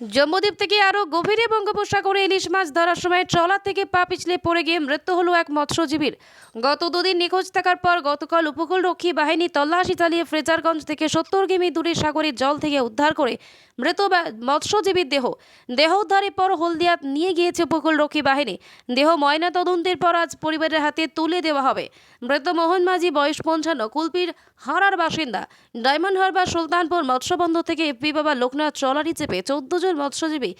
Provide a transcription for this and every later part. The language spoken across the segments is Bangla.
জম্মুদ্বীপ থেকে আরও গভীরে বঙ্গোপসাগরে ইলিশ মাছ ধরার সময় ট্রলার থেকে পা পিছলে পড়ে গিয়ে মৃত্যু হলো এক মৎস্যজীবীর। গত দুদিন নিখোঁজ থাকার পর গতকাল উপকূলরক্ষী বাহিনী তল্লাশি চালিয়ে ফ্রেজারগঞ্জ থেকে সত্তর কিমি দূরে সাগরের জল থেকে উদ্ধার করে মৃত মৎস্যজীবীর দেহ। দেহ উদ্ধারের পর হলদিয়া নিয়ে গিয়েছে উপকূলরক্ষী বাহিনী। দেহ ময়না তদন্তের পর আজ পরিবারের হাতে তুলে দেওয়া হবে। মৃত মোহন মাঝি, বয়স পঞ্চান্ন, কুলপির হারার বাসিন্দা ডায়মন্ড হারবার সুলতানপুর মৎস্যবন্দর থেকে এফপি বাবা লোকনাথ ট্রলারি চেপে চোদ্দ জন মৎস্যজীবী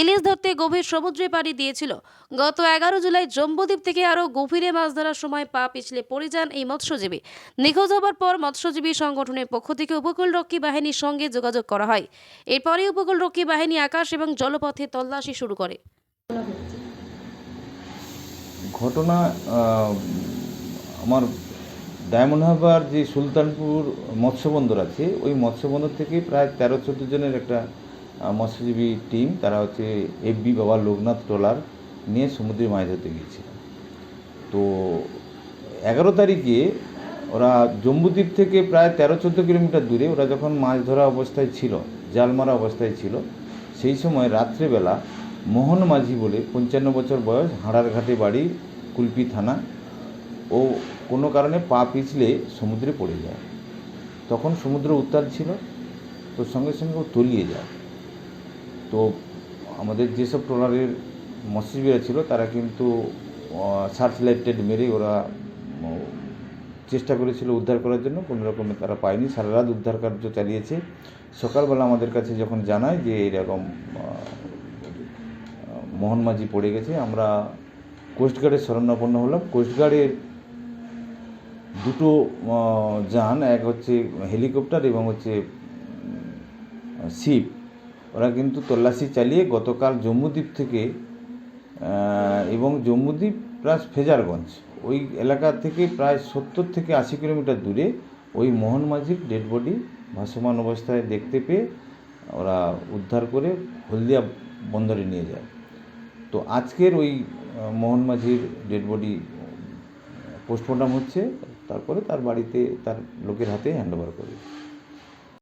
ইলিশ ধরতে গভীর সমুদ্রে পাড়ি দিয়েছিল। গত এগারো জুলাই জম্বুদ্বীপ থেকে আরও গভীরে মাছ ধরার সময় পা পিছলে পড়ে যান এই মৎস্যজীবী। নিখোঁজ হবার পর মৎস্যজীবী সংগঠনের পক্ষ থেকে উপকূলরক্ষী বাহিনীর সঙ্গে যোগাযোগ করা হয়। এরপরই উপকূলরক্ষী বাহিনী আকাশ এবং জলপথে তল্লাশি শুরু করে। ঘটনা আমার ডায়মন্ড হারবার যে সুলতানপুর মৎস্যবন্দর আছে, ওই মৎস্যবন্দর থেকে প্রায় তেরো চোদ্দ জনের একটা মৎস্যজীবী টিম, তারা হচ্ছে এফবি বাবা লোকনাথ ট্রলার নিয়ে সমুদ্রে মাছ ধরতে গিয়েছিল। তো এগারো তারিখে ওরা জম্বুদ্বীপ থেকে প্রায় তেরো চোদ্দ কিলোমিটার দূরে ওরা যখন মাছ ধরা অবস্থায় ছিল, জাল মারা অবস্থায় ছিল, সেই সময় রাত্রেবেলা মোহন মাঝি বলে পঞ্চান্ন বছর বয়স হাড়ার ঘাটে বাড়ি কুলপি থানা ও কোনো কারণে পা পিছলে সমুদ্রে পড়ে যায়। তখন সমুদ্র উত্তাল ছিল তো সঙ্গে সঙ্গে ও তলিয়ে যায়। তো আমাদের যেসব ট্রলারের মৎস্যজীবীরা ছিল তারা কিন্তু সার্চ লাইটেড মেরে ওরা চেষ্টা করেছিল উদ্ধার করার জন্য। কোনো রকমে তারা পায়নি। সারা রাত উদ্ধার কার্য চালিয়েছে। সকালবেলা আমাদের কাছে যখন জানায় যে এরকম আহ, মোহন মাঝি পড়ে গেছে আমরা কোস্টগার্ডের শরণাপন্ন হলাম। কোস্টগার্ডের দুটো যান, এক হচ্ছে হেলিকপ্টার এবং হচ্ছে শিপ। ওরা কিন্তু তল্লাশি চালিয়ে গতকাল জম্মুদ্বীপ থেকে এবং জম্মুদ্বীপ প্লাস ফেজারগঞ্জ, ওই এলাকা থেকে প্রায় সত্তর থেকে আশি কিলোমিটার দূরে ওই মোহন মাঝির ডেড বডি ভাসমান অবস্থায় দেখতে পেয়ে ওরা উদ্ধার করে হলদিয়া বন্দরে নিয়ে যায়। তো আজকের ওই মোহন মাঝির ডেড বডি পোস্টমর্টম হচ্ছে। তারপরে তার বাড়িতে তার লোকের হাতে হ্যান্ড ওভার করবে